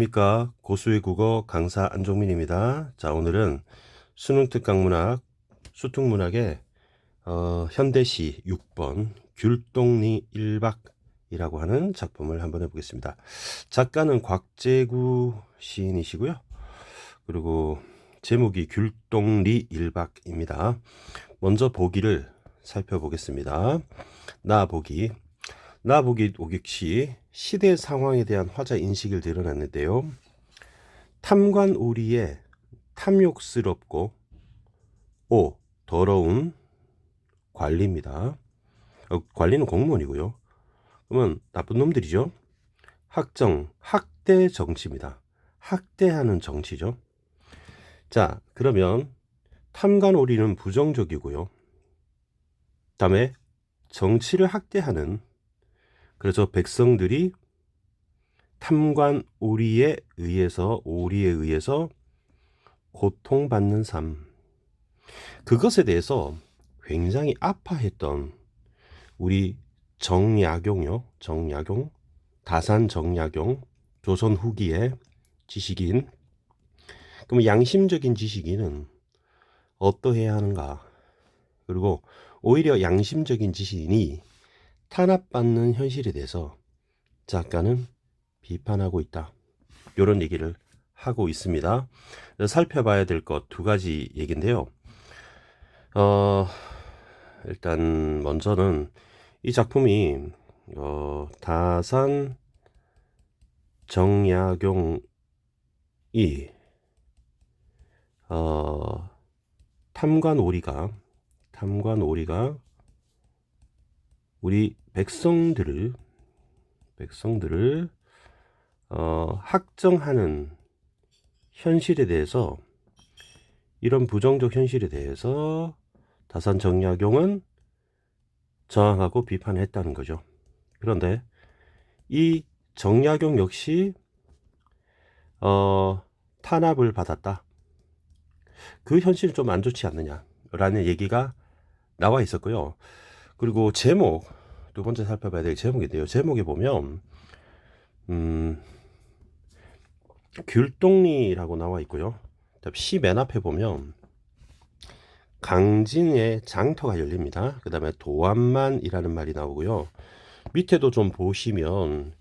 안녕하십니까 고수의 국어 강사 안종민입니다. 자 오늘은 수능 특강문학 수특문학의 어, 현대시 6번 귤동리 1박이라고 하는 작품을 한번 해보겠습니다. 작가는 곽재구 시인이시고요. 그리고 제목이 귤동리 1박입니다. 먼저 보기를 살펴보겠습니다. 나 보기 나 보기 오객시 시대 상황에 대한 화자 인식을 드러냈는데요. 탐관 오리의 탐욕스럽고 오 더러운 관리입니다. 어, 관리는 공무원이고요. 그러면 나쁜 놈들이죠. 학정 학대 정치입니다. 학대하는 정치죠. 자 그러면 탐관 오리는 부정적이고요. 다음에 정치를 학대하는 그래서 백성들이 탐관 오리에 의해서 오리에 의해서 고통받는 삶. 그것에 대해서 굉장히 아파했던 우리 정약용요. 정약용? 다산 정약용 조선 후기의 지식인. 그럼 양심적인 지식인은 어떠해야 하는가? 그리고 오히려 양심적인 지식인이 탄압받는 현실에 대해서 작가는 비판하고 있다. 이런 얘기를 하고 있습니다. 살펴봐야 될 것 두 가지 얘기인데요. 어, 일단 먼저는 이 작품이 어, 다산 정약용이 어, 탐관 오리가 탐관 오리가 우리 백성들을 백성들을 어, 학정하는 현실에 대해서 이런 부정적 현실에 대해서 다산 정약용은 저항하고 비판했다는 거죠. 그런데 이 정약용 역시 어, 탄압을 받았다. 그 현실은 좀 안 좋지 않느냐라는 얘기가 나와 있었고요. 그리고 제목 두 번째 살펴봐야 될 제목인데요. 제목에 보면 음, 귤동리라고 나와 있고요. 시맨 앞에 보면 강진의 장터가 열립니다. 그 다음에 도안만이라는 말이 나오고요. 밑에도 좀 보시면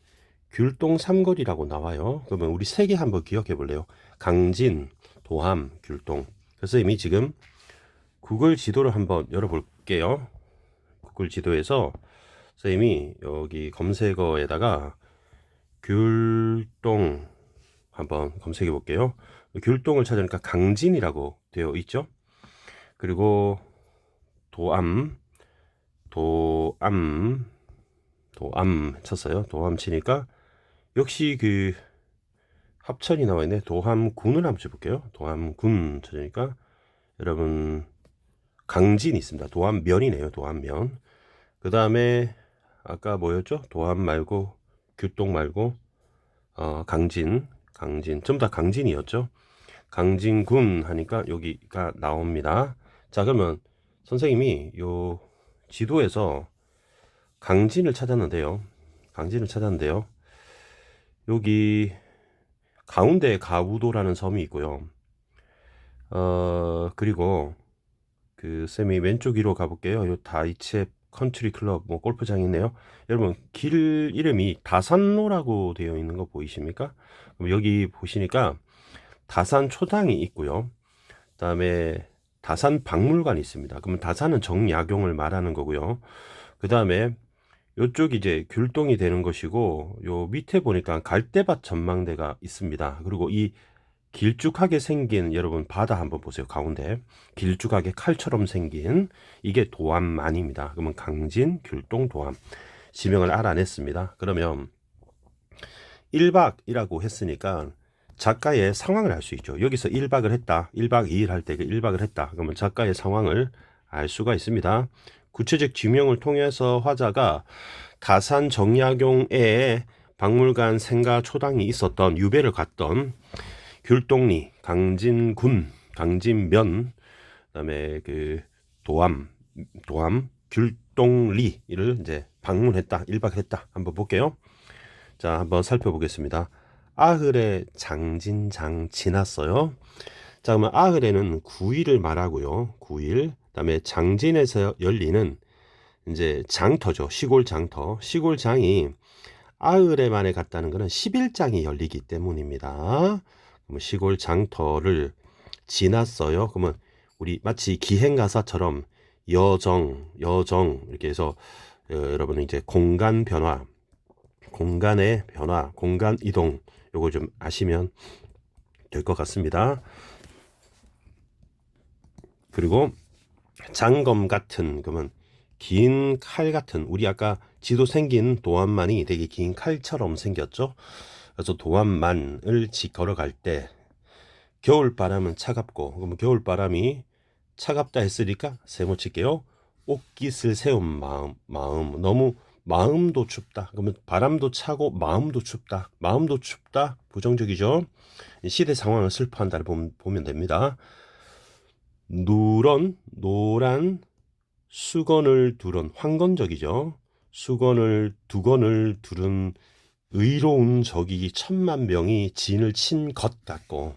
귤동 삼거리라고 나와요. 그러면 우리 세 개 한번 기억해 볼래요. 강진, 도함, 귤동. 그래서 이미 지금 구글 지도를 한번 열어볼게요. 구글 지도에서 선생님이 여기 검색어에다가 귤동 한번 검색해 볼게요. 귤동을 찾으니까 강진이라고 되어 있죠. 그리고 도암, 도암, 도암 쳤어요. 도암 치니까 역시 그 합천이 나와 있네. 도함군을 한번 쳐볼게요. 도함군 찾으니까 여러분 강진이 있습니다. 도함면이네요. 도함면. 그 다음에 아까 뭐였죠? 도함 말고 규동 말고 어, 강진, 강진 전부 다 강진이었죠. 강진군 하니까 여기가 나옵니다. 자 그러면 선생님이 요 지도에서 강진을 찾았는데요. 강진을 찾았는데요. 여기 가운데 가우도라는 섬이 있고요. 어 그리고 그 쌤이 왼쪽 위로 가볼게요. 요 다이체 컨트리 클럽 뭐 골프장이 있네요. 여러분 길 이름이 다산로라고 되어 있는 거 보이십니까? 그럼 여기 보시니까 다산 초당이 있고요. 그다음에 다산 박물관이 있습니다. 그러면 다산은 정약용을 말하는 거고요. 그다음에 요쪽 이제 귤동이 되는 것이고 요 밑에 보니까 갈대밭 전망대가 있습니다. 그리고 이 길쭉하게 생긴 여러분 바다 한번 보세요. 가운데 길쭉하게 칼처럼 생긴 이게 도암만입니다. 그러면 강진, 귤동, 도암 지명을 알아냈습니다. 그러면 1박이라고 했으니까 작가의 상황을 알 수 있죠. 여기서 1박을 했다. 1박 2일 할 때 그 1박을 했다. 그러면 작가의 상황을 알 수가 있습니다. 구체적 지명을 통해서 화자가 다산 정약용에 박물관 생가 초당이 있었던 유배를 갔던 귤동리, 강진군, 강진면, 그다음에 그 도암, 도암, 귤동리를 이제 방문했다, 일박했다. 한번 볼게요. 자, 한번 살펴보겠습니다. 아흐레 장진장 지났어요. 자, 그러면 아흐레는 9일을 말하고요. 9일. 그다음에 장진에서 열리는 이제 장터죠. 시골 장터. 시골 장이 아흐레 만에 갔다는 것은 10일장이 열리기 때문입니다. 그러면 시골 장터를 지났어요. 그러면 우리 마치 기행 가사처럼 여정, 여정 이렇게 해서 어, 여러분은 이제 공간 변화, 공간의 변화, 공간 이동 요거 좀 아시면 될 것 같습니다. 그리고 장검 같은 그러면 긴 칼 같은 우리 아까 지도 생긴 도안만이 되게 긴 칼처럼 생겼죠. 그래서 도안만을 지 걸어갈 때 겨울 바람은 차갑고 그러면 겨울 바람이 차갑다 했으니까 세모 칠게요. 옷깃을 세운 마음, 마음 너무 마음도 춥다. 그러면 바람도 차고 마음도 춥다. 마음도 춥다. 부정적이죠. 시대 상황을 슬퍼한다를 보면 됩니다. 누런 노란 수건을 두른 황건적이죠. 수건을 두건을 두른 의로운 적이 천만 명이 진을 친 것 같고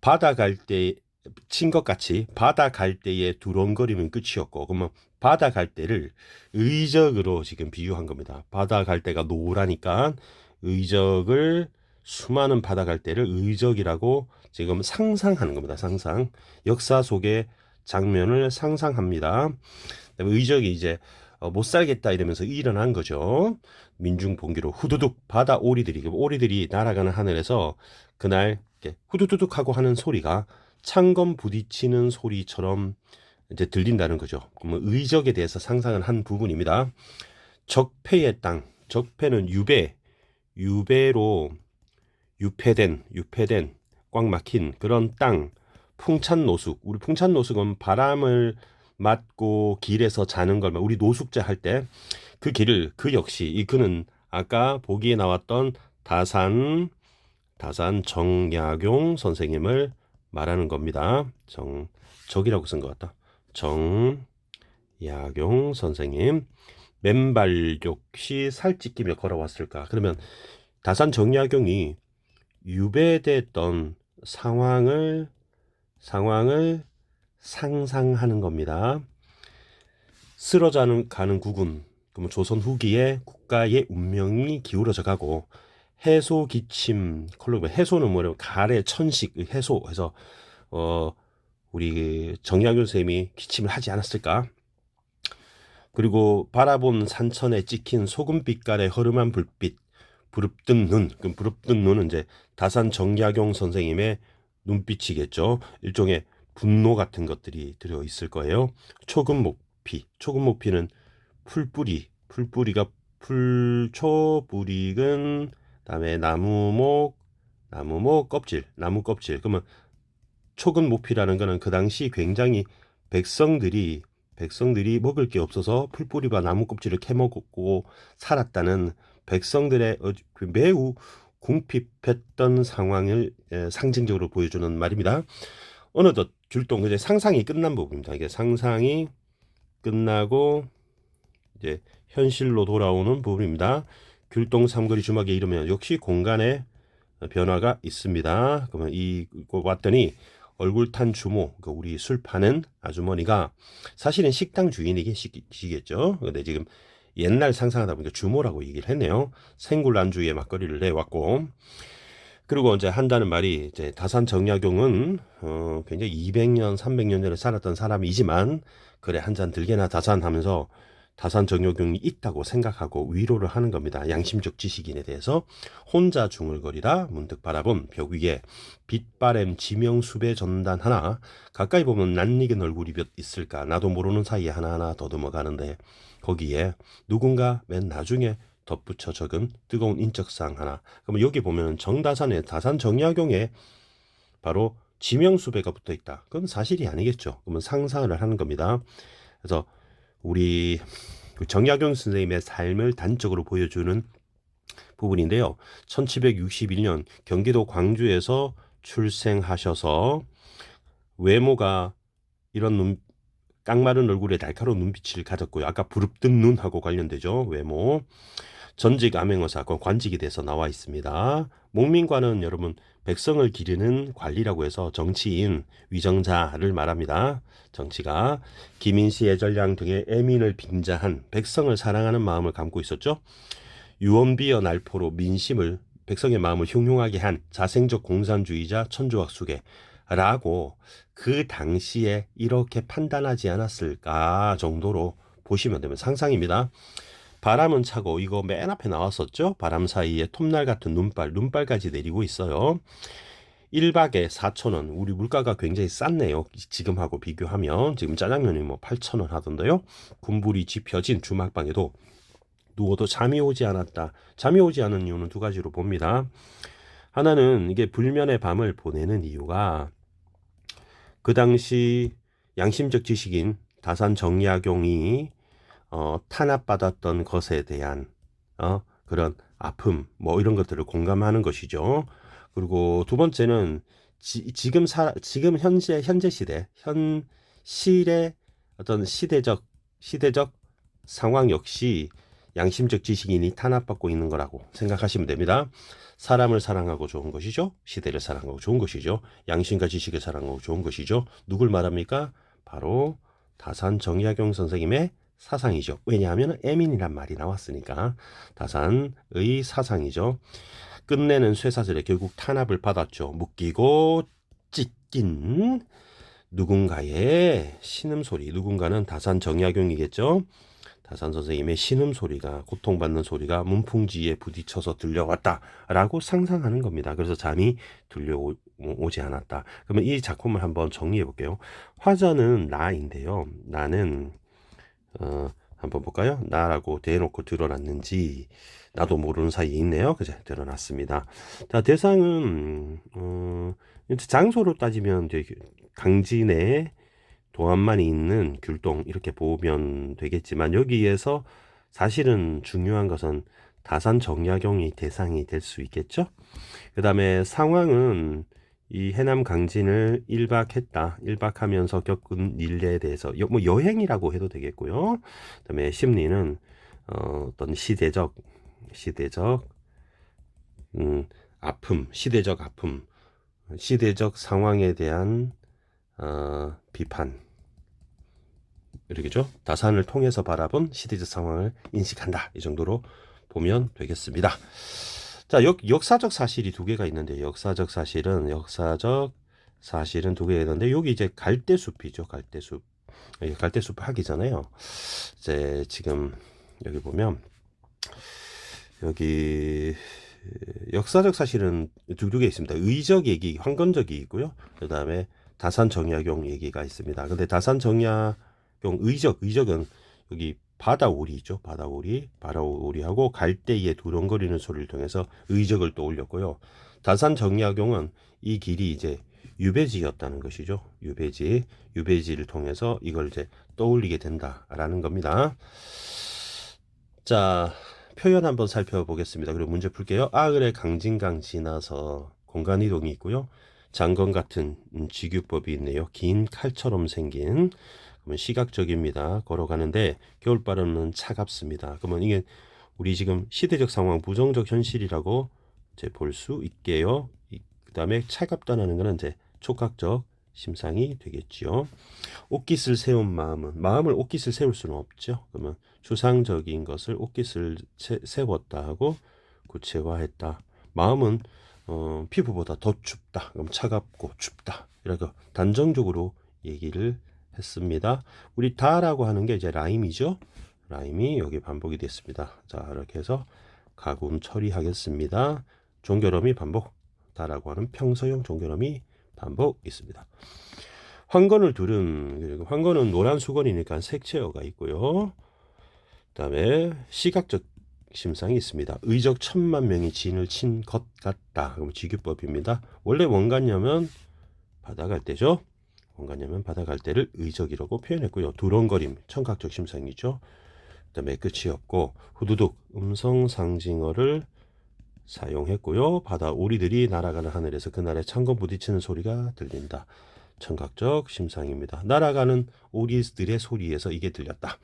바다 갈 때 친 것 같이 바다 갈 때의 두런거림은 끝이었고 그러면 바다 갈 때를 의적으로 지금 비유한 겁니다. 바다 갈 때가 노라니까 의적을 수많은 바다 갈 때를 의적이라고 지금 상상하는 겁니다. 상상. 역사 속의 장면을 상상합니다. 의적이 이제 어, 못 살겠다 이러면서 일어난 거죠. 민중 봉기로 후두둑 바다 오리들이 오리들이 날아가는 하늘에서 그날 후두두둑 하고 하는 소리가 창검 부딪히는 소리처럼 이제 들린다는 거죠. 그러면 의적에 대해서 상상을 한 부분입니다. 적폐의 땅, 적폐는 유배, 유배로 유폐된, 유폐된 꽉 막힌 그런 땅, 풍찬 노숙. 우리 풍찬 노숙은 바람을 맞고 길에서 자는 걸 우리 노숙자 할때 그 길을 그 역시 이 그는 아까 보기에 나왔던 다산 다산 정약용 선생님을 말하는 겁니다. 정 적이라고 쓴 것 같다. 정약용 선생님 맨발욕시 살찌끼며 걸어왔을까? 그러면 다산 정약용이 유배됐던 상황을 상황을 상상하는 겁니다. 쓰러져 가는 국군, 그러면 조선 후기에 국가의 운명이 기울어져 가고 해소 기침 콜로그 해소는 뭐냐면 가래 천식 해소 해서 어 우리 정약윤 쌤이 기침을 하지 않았을까? 그리고 바라본 산천에 찍힌 소금빛깔의 허름한 불빛, 부릅뜬 눈, 그 부릅뜬 눈은 이제 다산 정약용 선생님의 눈빛이겠죠. 일종의 분노 같은 것들이 들어 있을 거예요. 초금 목피, 초금 목피는 풀뿌리, 풀뿌리가 풀초 뿌리근 다음에 나무목, 나무목 껍질, 나무 껍질. 그러면 초근 목피라는 거는 그 당시 굉장히 백성들이 백성들이 먹을 게 없어서 풀뿌리와 나무 껍질을 캐먹고 살았다는 백성들의 그 매우 궁핍했던 상황을 상징적으로 보여주는 말입니다. 어느덧 귤동 이제 상상이 끝난 부분입니다. 이게 상상이 끝나고 이제 현실로 돌아오는 부분입니다. 귤동 삼거리 주막에 이르면 역시 공간에 변화가 있습니다. 그러면 이곳 왔더니 얼굴 탄 주모, 그 우리 술 파는 아주머니가 사실은 식당 주인이겠죠. 근데 지금 옛날 상상하다 보니까 주모라고 얘기를 했네요. 생굴 안주에 막걸리를 내왔고 그리고 이제 한다는 말이 이제 다산 정약용은 어 굉장히 200년, 300년 전에 살았던 사람이지만 그래 한 잔 들게나 다산 하면서 다산 정약용이 있다고 생각하고 위로를 하는 겁니다. 양심적 지식인에 대해서 혼자 중얼거리다 문득 바라본 벽 위에 빛바램 지명수배 전단 하나 가까이 보면 낯익은 얼굴이 몇 있을까 나도 모르는 사이에 하나하나 더듬어 가는데 거기에 누군가 맨 나중에 덧붙여 적은 뜨거운 인적사항 하나. 그러면 여기 보면 정다산에 다산 정약용에 바로 지명수배가 붙어 있다. 그건 사실이 아니겠죠. 그러면 상상을 하는 겁니다. 그래서 우리 그 정약용 선생님의 삶을 단적으로 보여주는 부분인데요. 1761년 경기도 광주에서 출생하셔서 외모가 이런 눈, 깡마른 얼굴에 날카로운 눈빛을 가졌고요. 아까 부릅뜬 눈하고 관련되죠. 외모. 전직 암행어 사건 관직이 돼서 나와 있습니다. 목민관은 여러분 백성을 기르는 관리라고 해서 정치인, 위정자를 말합니다. 정치가 김인시, 애절량 등의 애민을 빙자한 백성을 사랑하는 마음을 담고 있었죠. 유언비어 날포로 민심을 백성의 마음을 흉흉하게 한 자생적 공산주의자 천조학 수계 라고 그 당시에 이렇게 판단하지 않았을까 정도로 보시면 되면 상상입니다. 바람은 차고 이거 맨 앞에 나왔었죠. 바람 사이에 톱날 같은 눈발, 눈발까지 내리고 있어요. 1박에 4,000원. 우리 물가가 굉장히 쌌네요. 지금하고 비교하면 지금 짜장면이 뭐 8,000원 하던데요. 군불이 지펴진 주막방에도 누워도 잠이 오지 않았다. 잠이 오지 않은 이유는 두 가지로 봅니다. 하나는 이게 불면의 밤을 보내는 이유가 그 당시 양심적 지식인 다산 정약용이 어, 탄압받았던 것에 대한 어, 그런 아픔 뭐 이런 것들을 공감하는 것이죠. 그리고 두 번째는 지, 지금 사, 지금 현재 현재 시대 현 실의 어떤 시대적 시대적 상황 역시 양심적 지식인이 탄압받고 있는 거라고 생각하시면 됩니다. 사람을 사랑하고 좋은 것이죠. 시대를 사랑하고 좋은 것이죠. 양심과 지식을 사랑하고 좋은 것이죠. 누굴 말합니까? 바로 다산 정약용 선생님의 사상이죠. 왜냐하면 에민이란 말이 나왔으니까 다산의 사상이죠. 끝내는 쇠사슬에 결국 탄압을 받았죠. 묶이고 찢긴 누군가의 신음소리. 누군가는 다산 정약용이겠죠. 다산 선생님의 신음 소리가 고통받는 소리가 문풍지에 부딪혀서 들려왔다라고 상상하는 겁니다. 그래서 잠이 들려오지 않았다. 그러면 이 작품을 한번 정리해 볼게요. 화자는 나인데요. 나는 어, 한번 볼까요? 나라고 대놓고 드러났는지 나도 모르는 사이에 있네요. 그제 드러났습니다. 자 대상은 어, 장소로 따지면 강진의 도안만이 있는 귤동 이렇게 보면 되겠지만 여기에서 사실은 중요한 것은 다산 정약용이 대상이 될 수 있겠죠. 그 다음에 상황은 이 해남 강진을 1박 했다. 1박 하면서 겪은 일에 대해서 여, 뭐 여행이라고 해도 되겠고요. 그 다음에 심리는 어, 어떤 시대적 시대적 음, 아픔, 시대적 아픔, 시대적 상황에 대한 어, 비판 이렇게죠. 다산을 통해서 바라본 시대적 상황을 인식한다. 이 정도로 보면 되겠습니다. 자, 역, 역사적 사실이 두 개가 있는데 역사적 사실은 역사적 사실은 두 개가 있는데 여기 이제 갈대숲이죠. 갈대숲. 갈대숲 하기잖아요. 이제 지금 여기 보면 여기 역사적 사실은 두 개 있습니다. 의적 얘기, 황건적이 있고요. 그 다음에 다산 정약용 얘기가 있습니다. 근데 다산 정약용 의적, 의적은 여기 바다오리 있죠. 바다오리, 바다오리하고 갈대에 두렁거리는 소리를 통해서 의적을 떠올렸고요. 다산 정약용은 이 길이 이제 유배지였다는 것이죠. 유배지, 유배지를 통해서 이걸 이제 떠올리게 된다라는 겁니다. 자, 표현 한번 살펴보겠습니다. 그리고 문제 풀게요. 아을의 강진강 지나서 공간 이동이 있고요. 장건 같은 음, 지규법이 있네요. 긴 칼처럼 생긴 그러면 시각적입니다. 걸어가는데 겨울바람은 차갑습니다. 그러면 이게 우리 지금 시대적 상황 부정적 현실이라고 이제 볼 수 있게요. 그 다음에 차갑다는 것은 이제 촉각적 심상이 되겠지요. 옷깃을 세운 마음은 마음을 옷깃을 세울 수는 없죠. 그러면 추상적인 것을 옷깃을 세웠다 하고 구체화했다. 마음은 어, 피부보다 더 춥다. 그럼 차갑고 춥다. 이렇게 단정적으로 얘기를 했습니다. 우리 다라고 하는 게 이제 라임이죠. 라임이 여기 반복이 됐습니다. 자, 이렇게 해서 가금 처리하겠습니다. 종결음이 반복. 다라고 하는 평서형 종결음이 반복 있습니다. 황건을 두른 황건은 노란 수건이니까 색채어가 있고요. 그 다음에 시각적 심상이 있습니다. 의적 천만 명이 진을 친 것 같다. 그럼 지규법입니다. 원래 원간염은 바다갈 때죠. 원간염은 바다갈 때를 의적이라고 표현했고요. 두렁거림 청각적 심상이죠. 그 다음에 끝이 없고 후두둑 음성 상징어를 사용했고요. 바다 오리들이 날아가는 하늘에서 그날의 창건 부딪히는 소리가 들린다. 청각적 심상입니다. 날아가는 오리들의 소리에서 이게 들렸다.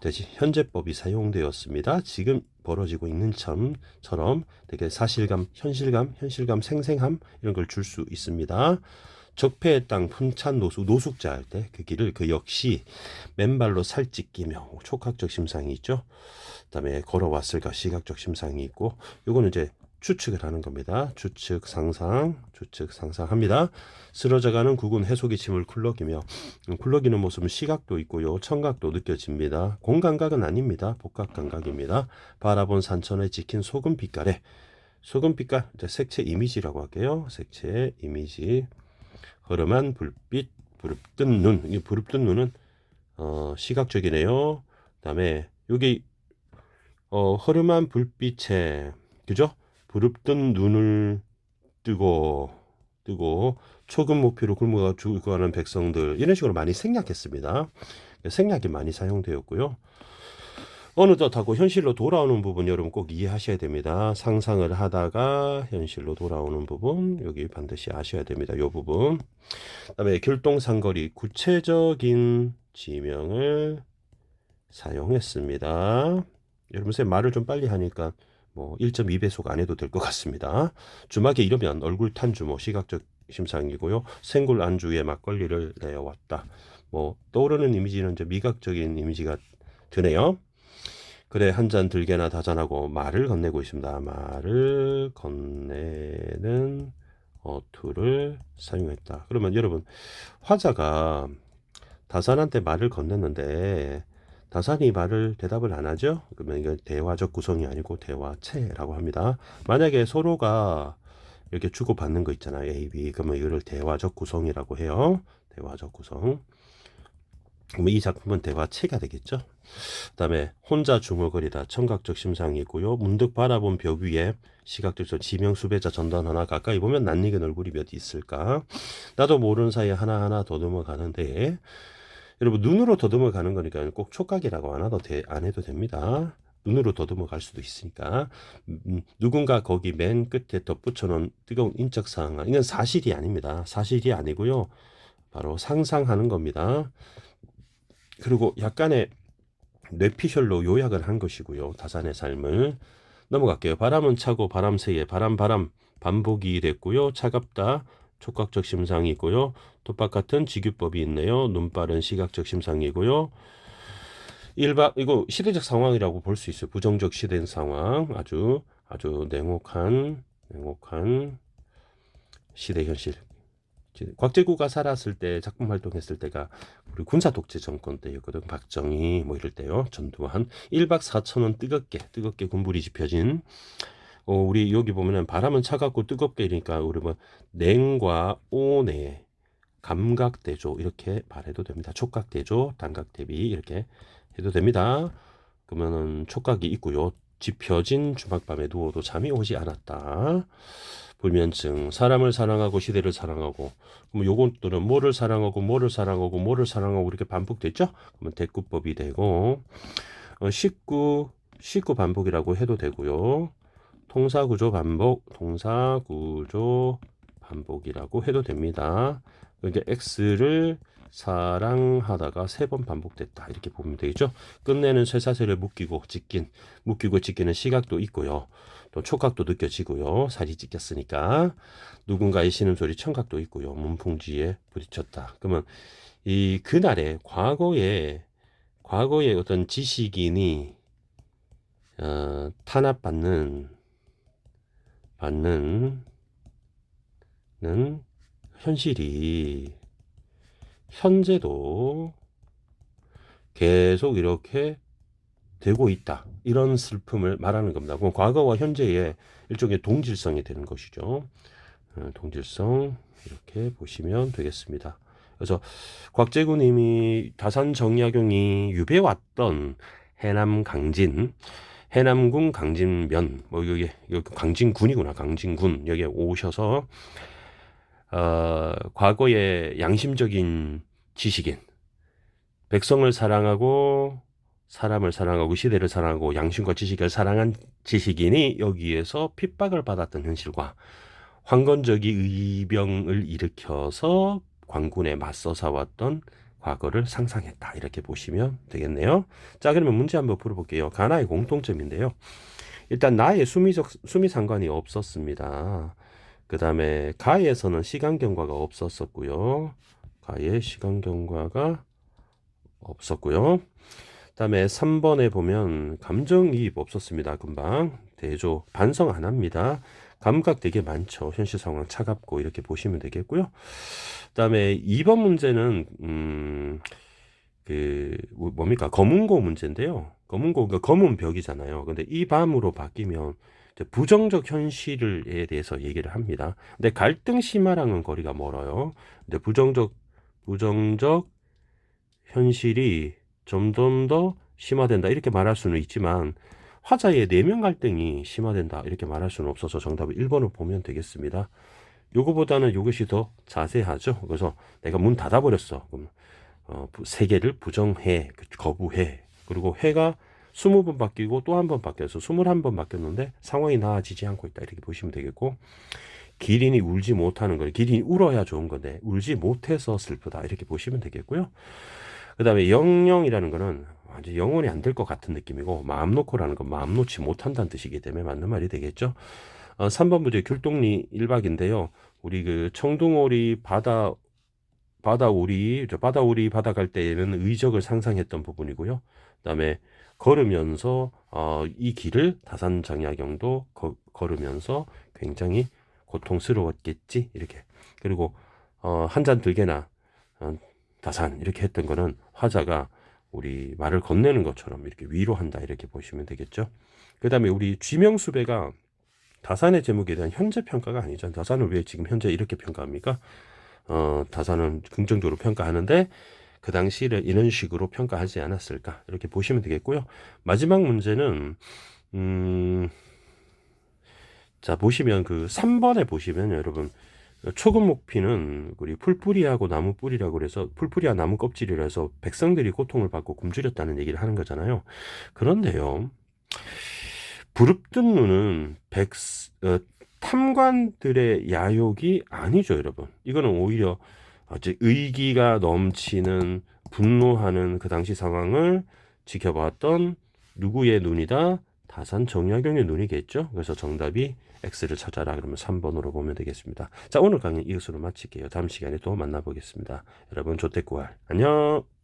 대신 현재법이 사용되었습니다. 지금 벌어지고 있는 점처럼 되게 사실감, 현실감, 현실감, 생생함 이런 걸 줄 수 있습니다. 적폐의 땅 fun찬 노숙 노숙자 할 때 그 길을 그 역시 맨발로 살찌 끼며 촉각적 심상이 있죠. 그다음에 걸어왔을까 시각적 심상이 있고 요거는 이제 추측을 하는 겁니다. 추측 상상, 추측 상상합니다. 쓰러져가는 구근 해속의 침을 굴러기며 음, 굴러기는 모습은 시각도 있고요. 청각도 느껴집니다. 공감각은 아닙니다. 복각 감각입니다. 바라본 산천에 찍힌 소금 빛깔에 소금 빛깔 색채 이미지라고 할게요. 색채 이미지 흐름한 불빛 부릅뜬 눈. 이 부릅뜬 눈은 어, 시각적이네요. 그다음에 여기 어, 흐름한 불빛에 그죠? 부릅뜬 눈을 뜨고 뜨고 초금 목표로 굶어가 죽어가는 백성들 이런 식으로 많이 생략했습니다. 생략이 많이 사용되었고요. 어느덧하고 현실로 돌아오는 부분 여러분 꼭 이해하셔야 됩니다. 상상을 하다가 현실로 돌아오는 부분 여기 반드시 아셔야 됩니다. 이 부분. 그다음에 결동상거리 구체적인 지명을 사용했습니다. 여러분 쌤 말을 좀 빨리 하니까 뭐 1.2배속 안 해도 될 것 같습니다. 주막에 이러면 얼굴 탄주모 시각적 심상이고요. 생굴 안주에 막걸리를 내어왔다. 뭐 떠오르는 이미지는 이제 미각적인 이미지가 드네요. 그래 한 잔 들게나 다잔하고 말을 건네고 있습니다. 말을 건네는 어투를 사용했다. 그러면 여러분 화자가 다산한테 말을 건넸는데 다산이 말을 대답을 안 하죠? 그러면 이건 대화적 구성이 아니고 대화체라고 합니다. 만약에 서로가 이렇게 주고받는 거 있잖아요. A, B. 그러면 이거를 대화적 구성이라고 해요. 대화적 구성. 그러면 이 작품은 대화체가 되겠죠. 그다음에 혼자 중얼거리다 청각적 심상이고요. 문득 바라본 벽 위에 시각적 지명 수배자 전단 하나 가까이 보면 낯익은 얼굴이 몇 있을까? 나도 모르는 사이에 하나하나 더듬어 가는데 여러분 눈으로 더듬어 가는 거니까 꼭 촉각이라고 안 해도 돼, 안 해도 됩니다. 눈으로 더듬어 갈 수도 있으니까 음, 누군가 거기 맨 끝에 덧붙여 놓은 뜨거운 인적 상황 이건 사실이 아닙니다. 사실이 아니고요. 바로 상상하는 겁니다. 그리고 약간의 뇌피셜로 요약을 한 것이고요. 다산의 삶을 넘어갈게요. 바람은 차고 바람 새에 바람 바람 반복이 됐고요. 차갑다. 촉각적 심상이 있고요. 톱밥 같은 직유법이 있네요. 눈빠른 시각적 심상이고요. 일박 이거 시대적 상황이라고 볼 수 있어요. 부정적 시대 상황 아주 아주 냉혹한 냉혹한 시대 현실. 곽재구가 살았을 때 작품 활동했을 때가 우리 군사 독재 정권 때였거든. 박정희 뭐 이럴 때요. 전두환 1박 4천원 뜨겁게 뜨겁게 군불이 지펴진 어, 우리 여기 보면은 바람은 차갑고 뜨겁게 이러니까 우리 뭐 냉과 온의 감각 대조 이렇게 말해도 됩니다. 촉각 대조, 단각 대비 이렇게 해도 됩니다. 그러면은 촉각이 있고요. 지펴진 주막밤에 누워도 잠이 오지 않았다. 불면증, 사람을 사랑하고 시대를 사랑하고, 그럼 요것들은 뭐를 사랑하고 뭐를 사랑하고 뭐를 사랑하고 이렇게 반복됐죠? 그러면 대꾸법이 되고, 어, 식구, 식구 반복이라고 해도 되고요. 통사구조 반복, 통사구조 반복이라고 해도 됩니다. 이제 X를 사랑하다가 세 번 반복됐다 이렇게 보면 되겠죠. 끝내는 쇠사슬을 묶이고 찢긴 묶이고 찢기는 시각도 있고요. 또 촉각도 느껴지고요. 살이 찢겼으니까 누군가의 신음소리 청각도 있고요. 문풍지에 부딪혔다. 그러면 이 그날의 과거에 과거의 어떤 지식인이 어, 탄압받는 받는 는 현실이 현재도 계속 이렇게 되고 있다. 이런 슬픔을 말하는 겁니다. 그럼 과거와 현재의 일종의 동질성이 되는 것이죠. 어, 동질성 이렇게 보시면 되겠습니다. 그래서 곽재구님이 다산 정약용이 유배왔던 해남 강진 해남군 강진면. 뭐 여기 여기 강진군이구나 강진군. 여기에 오셔서 어, 과거의 양심적인 지식인. 백성을 사랑하고 사람을 사랑하고 시대를 사랑하고 양심과 지식을 사랑한 지식인이 여기에서 핍박을 받았던 현실과 황건적이 의병을 일으켜서 광군에 맞서 싸웠던 과거를 상상했다. 이렇게 보시면 되겠네요. 자, 그러면 문제 한번 풀어볼게요. 가나의 공통점인데요. 일단 나의 수미적 수미 상관이 없었습니다. 그 다음에 가에서는 시간 경과가 없었었고요. 가에 시간 경과가 없었고요. 그다음에 3번에 보면 감정이입 없었습니다. 금방 대조 반성 안 합니다. 감각 되게 많죠. 현실 상황 차갑고 이렇게 보시면 되겠고요. 그다음에 2번 문제는 음, 그 뭐- 뭡니까 검은고 문제인데요. 검은고가 검은 벽이잖아요. 근데 이 밤으로 바뀌면 부정적 현실에 대해서 얘기를 합니다. 근데 갈등 심화랑은 거리가 멀어요. 근데 부정적 부정적 현실이 점점 더 심화된다 이렇게 말할 수는 있지만 화자의 내면 갈등이 심화된다 이렇게 말할 수는 없어서 정답을 1번을 보면 되겠습니다. 요거보다는 요것이 더 자세하죠. 그래서 내가 문 닫아버렸어. 그럼 어, 부- 세 개를 부정해, 그- 거부해. 그리고 해가 20번 바뀌고 또 한 번 바뀌어서 21번 바뀌었는데 상황이 나아지지 않고 있다. 이렇게 보시면 되겠고 기린이 울지 못하는 거예요. 기린이 울어야 좋은 건데 울지 못해서 슬프다. 이렇게 보시면 되겠고요. 그 다음에 영영이라는 거는 완전 영원히 안 될 것 같은 느낌이고 마음 놓고라는 건 마음 놓지 못한다는 뜻이기 때문에 맞는 말이 되겠죠. 어, 3번 문제 귤동리 1박인데요. 우리 그 청둥오리 바다 바다 오리 저 바다 오리 바다 갈 때에는 의적을 상상했던 부분이고요. 그다음에 걸으면서 어, 이 길을 다산 정약용도 거- 걸으면서 굉장히 고통스러웠겠지 이렇게 그리고 어, 한 잔 들게나 어, 다산 이렇게 했던 거는 화자가 우리 말을 건네는 것처럼 이렇게 위로한다 이렇게 보시면 되겠죠. 그 다음에 우리 쥐명수배가 다산의 제목에 대한 현재 평가가 아니죠. 다산을 왜 지금 현재 이렇게 평가합니까? 어, 다산은 긍정적으로 평가하는데 그 당시를 이런 식으로 평가하지 않았을까 이렇게 보시면 되겠고요. 마지막 문제는 음, 자 보시면 그 3번에 보시면 여러분 초금 목피는 우리 풀뿌리하고 나무 뿌리라고 그래서 풀뿌리와 나무 껍질이라 해서 백성들이 고통을 받고 굶주렸다는 얘기를 하는 거잖아요. 그런데요. 부릅뜬 눈은 백 어, 탐관들의 야욕이 아니죠, 여러분. 이거는 오히려 어째 의기가 넘치는 분노하는 그 당시 상황을 지켜봤던 누구의 눈이다? 다산 정약용의 눈이겠죠. 그래서 정답이 X를 찾아라 그러면 3번으로 보면 되겠습니다. 자, 오늘 강의 이것으로 마칠게요. 다음 시간에 또 만나보겠습니다. 여러분 조태구알 안녕.